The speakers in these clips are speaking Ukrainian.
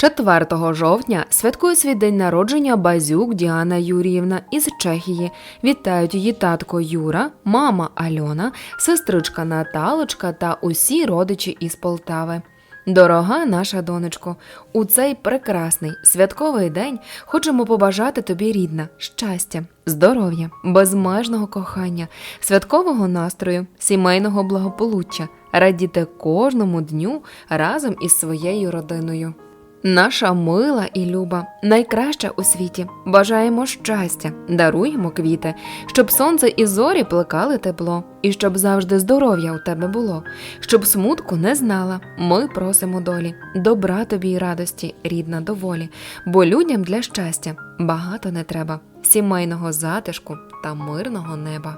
4 жовтня святкує свій день народження Базюк Діана Юріївна із Чехії. Вітають її татко Юра, мама Альона, сестричка Наталочка та усі родичі із Полтави. Дорога наша донечко, у цей прекрасний святковий день хочемо побажати тобі рідна щастя, здоров'я, безмежного кохання, святкового настрою, сімейного благополуччя, радіти кожному дню разом із своєю родиною. Наша мила і люба, найкраща у світі. Бажаємо щастя, даруємо квіти, щоб сонце і зорі плекали тепло, і щоб завжди здоров'я у тебе було, щоб смутку не знала. Ми просимо долі, добра тобі й радості, рідна доволі, бо людям для щастя багато не треба, сімейного затишку та мирного неба.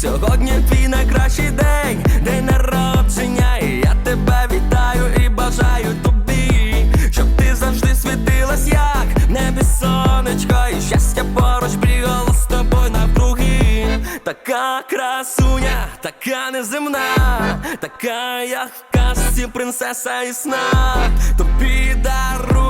Сьогодні твій найкращий день, день народження, і я тебе вітаю і бажаю тобі, щоб ти завжди світилась, як в небі сонечко, і щастя поруч бігало з тобою навкруги. Така красуня, така неземна, така як в казці принцеса і сна. Тобі дарую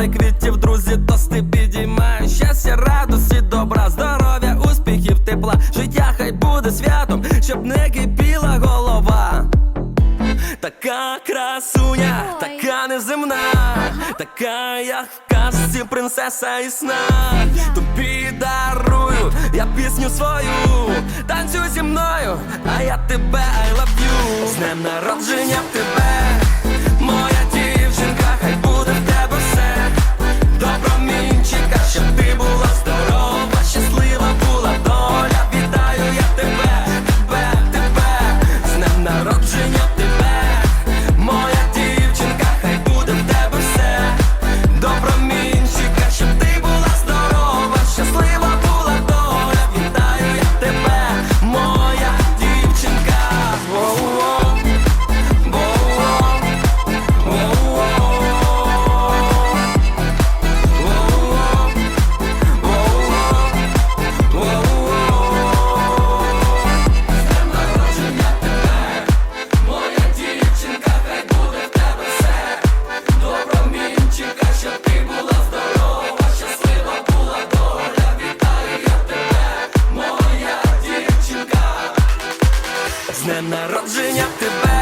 Море квітів, друзі, тости підіймають. Щастя, радості, добра, здоров'я, успіхів, тепла. Життя хай буде святом, щоб не кипіла голова. Така красуня, така неземна, така як в казці принцеса і сна. Тобі дарую я пісню свою, танцюй зі мною, а я тебе I love you З днем народження тебе, народження тебе.